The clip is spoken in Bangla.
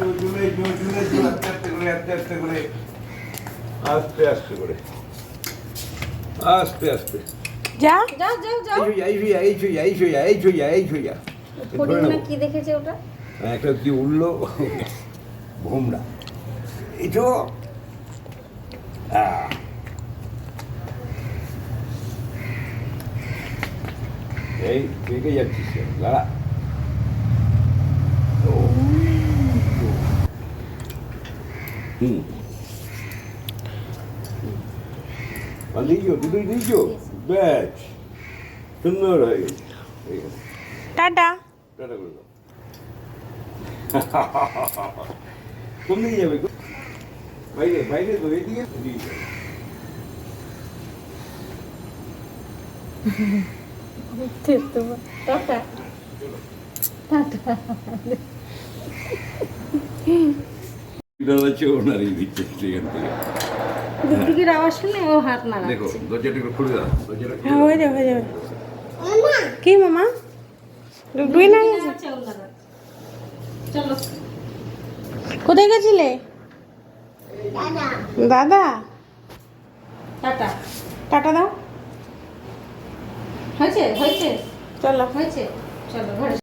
আস্তে আস্তে করে আস্তে আস্তে করে আস্তে আস্তে করে আস্তে আস্তে যা। যাও যাও যাও। এই ছুঁয়া এই ছুঁয়া এই ছুঁয়া এই ছুঁয়া এই ছুঁয়া এই ছুঁয়া ধরে ফটিক না নেব। কি দেখেছে ওটা? একটা কি উঠল ভোমরা। এটো এই বেঁকে যাচ্ছিস? দাঁড়া। দিয়েছ দুটোই দিয়েছ ব্যাস সুন্দর হয়ে গেছে টাটা টাটা করে দাও কোন দিকে যাবে? বাইরে বাইরে তো এদিকে যাবে। টাটা বিড়াল ওনারই দিচ্ছে সেখান থেকে দিদির আওয়াজ শুনে ও হাত দেখো দরজাটা একটু খুলে দাও দরজাটা হ্যাঁ হয়ে যাবে হয়ে যাবে কি মামা ডুবডুই না গেছে নাড়াচ্ছে, ও নাড়াচ্ছে। চলো কোথায় গেছিলে দাদা টাটা টাটা দাও হয়েছে হয়েছে চলো হয়েছে চলো ঘরে